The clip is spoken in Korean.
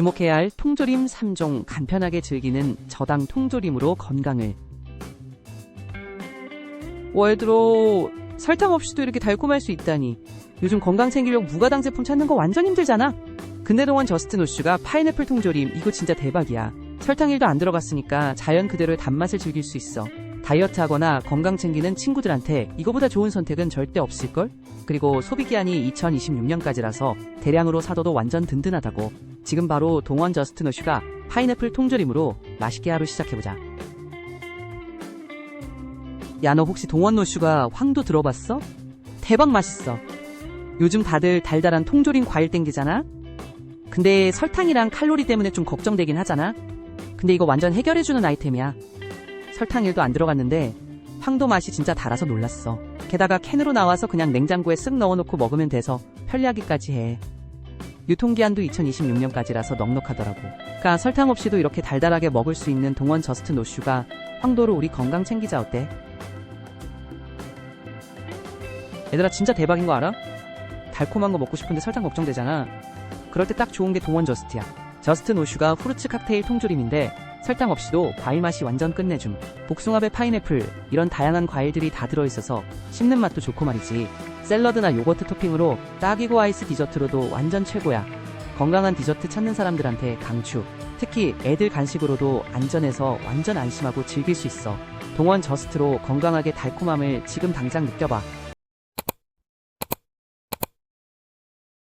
주목해야 할 통조림 3종 간편하게 즐기는 저당 통조림으로 건강을. 월 들어 설탕 없이도 이렇게 달콤할 수 있다니. 요즘 건강 챙기려고 무가당 제품 찾는 거 완전 힘들잖아. 근데 동원 저스트 노슈가 파인애플 통조림 이거 진짜 대박이야. 설탕 1도 안 들어갔으니까 자연 그대로의 단맛을 즐길 수 있어 다이어트 하거나 건강 챙기는 친구들한테 이거보다 좋은 선택은 절대 없을걸? 그리고 소비 기한이 2026년까지라서 대량으로 사둬도 완전 든든하다고 지금 바로 동원 저스트 노슈가 파인애플 통조림으로 맛있게 하루 시작해보자 야 너 혹시 동원 노슈가 황도 들어봤어? 대박 맛있어 요즘 다들 달달한 통조림 과일 땡기잖아? 근데 설탕이랑 칼로리 때문에 좀 걱정되긴 하잖아? 근데 이거 완전 해결해주는 아이템이야. 설탕 1도 안 들어갔는데 황도 맛이 진짜 달아서 놀랐어. 게다가 캔으로 나와서 그냥 냉장고에 쓱 넣어놓고 먹으면 돼서 편리하기까지 해. 유통기한도 2026년까지라서 넉넉하더라고. 그러니까 설탕 없이도 이렇게 달달하게 먹을 수 있는 동원 저스트 노슈가 황도로 우리 건강 챙기자 어때? 얘들아 진짜 대박인 거 알아? 달콤한 거 먹고 싶은데 설탕 걱정되잖아. 그럴 때 딱 좋은 게 동원 저스트야. 저스트 노슈가 후르츠 칵테일 통조림인데 설탕 없이도 과일 맛이 완전 끝내줌. 복숭아배 파인애플 이런 다양한 과일들이 다 들어있어서 씹는 맛도 좋고 말이지. 샐러드나 요거트 토핑으로 딱이고 아이스 디저트로도 완전 최고야. 건강한 디저트 찾는 사람들한테 강추. 특히 애들 간식으로도 안전해서 완전 안심하고 즐길 수 있어. 동원 저스트로 건강하게 달콤함을 지금 당장 느껴봐.